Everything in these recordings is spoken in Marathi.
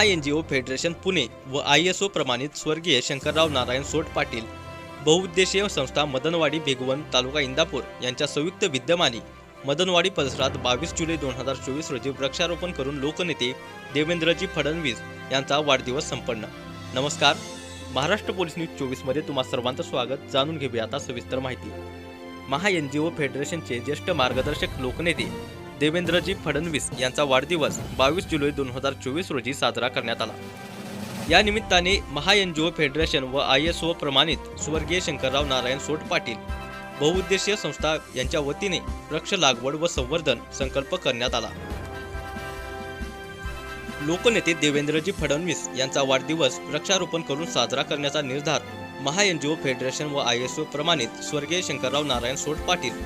Maha N G O federation Pune व आय एस ओ प्रमाणित स्वर्गीय शंकरराव नारायण सोट पाटील बहुउद्देशीय संस्था मदनवाडी भेगवन तालुका इंदापूर यांच्या संयुक्त विद्यमाने मदनवाडी परिसरात बावीस जुलै दोन हजार चोवीस रोजी वृक्षारोपण करून लोकनेते देवेंद्रजी फडणवीस यांचा वाढदिवस संपन्न. नमस्कार. महाराष्ट्र पोलीस न्यूज चोवीसमध्ये तुम्हा सर्वांचं स्वागत. जाणून घेऊया आता सविस्तर माहिती. महा एन जी ओ फेडरेशनचे ज्येष्ठ मार्गदर्शक लोकनेते देवेंद्रजी फडणवीस यांचा वाढदिवस बावीस जुलै दोन हजार चोवीस रोजी साजरा करण्यात आला. या निमित्ताने Maha N G O federation व आय एस ओ प्रमाणित स्वर्गीय शंकरराव नारायण सोट पाटील बहुउद्देशीय संस्था यांच्या वतीने वृक्ष लागवड व संवर्धन संकल्प करण्यात आला. लोकनेते देवेंद्रजी फडणवीस यांचा वाढदिवस वृक्षारोपण करून साजरा करण्याचा निर्धार Maha N G O federation व आय एस ओ प्रमाणित स्वर्गीय शंकरराव नारायण सोट पाटील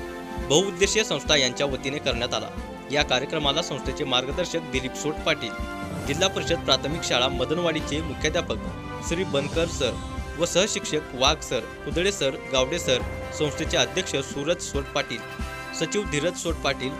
बहुउद्देशीय संस्था यांच्या वतीने करण्यात आला. या कार्यक्रमाला संस्थेचे मार्गदर्शक दिलीप सोट पाटील जिल्हा परिषद प्राथमिक शाळा मदनवाडीचे मुख्याध्यापक श्री बनकर सर व सहशिक्षक Wagh sir Kudale sir Gawade sir संस्थेचे अध्यक्ष सूरज सोट पाटील सचिव धीरज सोट पाटील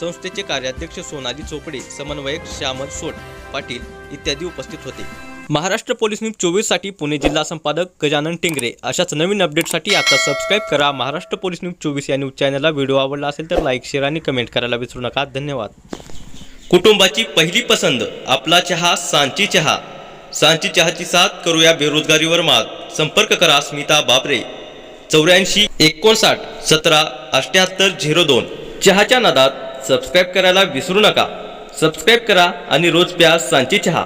संस्थेचे कार्याध्यक्ष सोनाली चोपडे समन्वयक श्यामल सोट पाटील इत्यादी उपस्थित होते. महाराष्ट्र पोलीस न्यूज चोवीससाठी पुणे जिल्हा संपादक गजानन टिंगरे. अशाच नवीन अपडेटसाठी आता सबस्क्राईब करा. महाराष्ट्र पोलीस न्यूज चोवीस या न्यूज चॅनलला व्हिडिओ आवडला असेल तर लाईक शेअर आणि कमेंट करायला विसरू नका. धन्यवाद. कुटुंबाची पहिली पसंत आपला चहा सांची चहा. सांची चहाची साथ करूया बेरोजगारीवर मात. संपर्क करा स्मिता बाबरे चौऱ्याऐंशी एकोणसाठ सतरा अठ्याहत्तर झिरो दोन. चहाच्या नादात सबस्क्राईब करायला विसरू नका. सबस्क्राईब करा आणि रोज प्या सांची चहा.